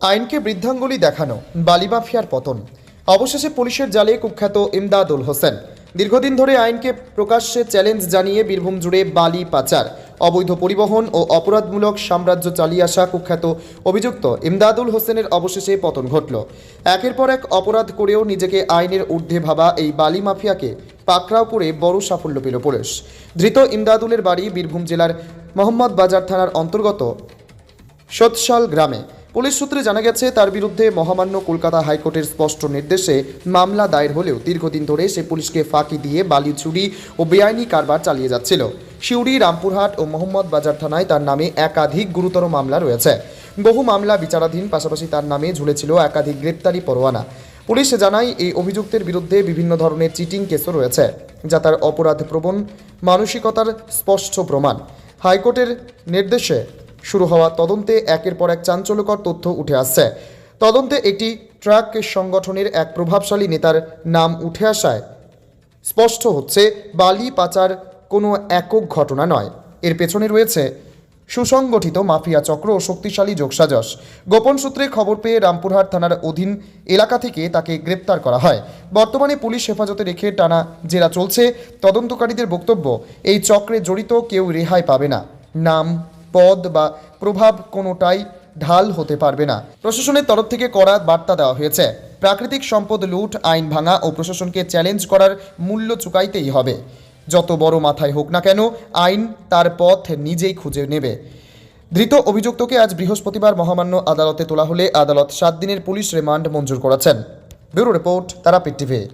আইনকে বৃদ্ধাঙ্গুলি দেখানো বালি মাফিয়ার পতন। অবশেষে পুলিশের জালে কুখ্যাত ইমদাদুল হোসেন। দীর্ঘদিন ধরে আইনকে প্রকাশ্যে চ্যালেঞ্জ জানিয়ে বীরভূম জুড়ে বালি পাচার, অবৈধ পরিবহন ও অপরাধমূলক সাম্রাজ্য চালিয়ে আসা কুখ্যাত অভিযুক্ত ইমদাদুল হোসেনের অবশেষে পতন ঘটল। একের পর এক অপরাধ করেও নিজেকে আইনের ঊর্ধ্বে ভাবা এই বালি মাফিয়াকে পাকড়াও করে বড় সাফল্য পেল পুলিশ। ধৃত ইমদাদুলের বাড়ি বীরভূম জেলার মোহাম্মদ বাজার থানার অন্তর্গত সতসাল গ্রামে। পুলিশ সূত্রে জানা গেছে, তার বিরুদ্ধে মহামান্য কলকাতা হাইকোর্টের স্পষ্ট নির্দেশে মামলা দায়ের হলেও দীর্ঘদিন ধরে সে পুলিশকে ফাঁকি দিয়ে বালি চুরি ও বেআইনি কারবার চালিয়ে যাচ্ছিল। শিউড়ি, রামপুরহাট ও মোহাম্মদ বাজার থানায় তার নামে একাধিক গুরুতর মামলা রয়েছে। বহু মামলা বিচারাধীন, পাশাপাশি তার নামে ঝুলেছিল একাধিক গ্রেপ্তারি পরোয়ানা। পুলিশ জানায়, এই অভিযুক্তের বিরুদ্ধে বিভিন্ন ধরনের চিটিং কেসও রয়েছে, যা তার অপরাধ প্রবণ, মানসিকতার স্পষ্ট প্রমাণ। হাইকোর্টের নির্দেশে শুরু হওয়া তদন্তে একের পর এক চাঞ্চল্যকর তথ্য উঠে আসছে। তদন্তে একটি ট্রাক সংগঠনের এক প্রভাবশালী নেতার নাম উঠে আসায়। স্পষ্ট হচ্ছে, বালি পাচার কোনো একক ঘটনা নয়। এর পেছনে রয়েছে সুসংগঠিত মাফিয়া চক্র ও শক্তিশালী যোগসাজশ। গোপন সূত্রে খবর পেয়ে রামপুরহাট থানার অধীন এলাকা থেকে তাকে গ্রেপ্তার করা হয়। বর্তমানে পুলিশ হেফাজতে রেখে টানা জেরা চলছে। তদন্তকারীদের বক্তব্য, এই চক্রে জড়িত কেউ রেহাই পাবে না। নাম পদ বা প্রভাব কোনোটাই ঢাল হতে পারবে না। প্রশাসনের তরফ থেকে কড়া বার্তা দেওয়া হয়েছে। প্রাকৃতিক সম্পদ লুট, আইন ভাঙা ও প্রশাসনকে চ্যালেঞ্জ করার মূল্য চুকাইতেই হবে। যত বড় মাথায় হোক না কেন, আইন তার পথ নিজেই খুঁজে নেবে। ধৃত অভিযুক্তকে আজ বৃহস্পতিবার মহামান্য আদালতে তোলা হলে আদালত সাত দিনের পুলিশ রিমান্ড মঞ্জুর করেছেন। Bureau report Tarapith TV.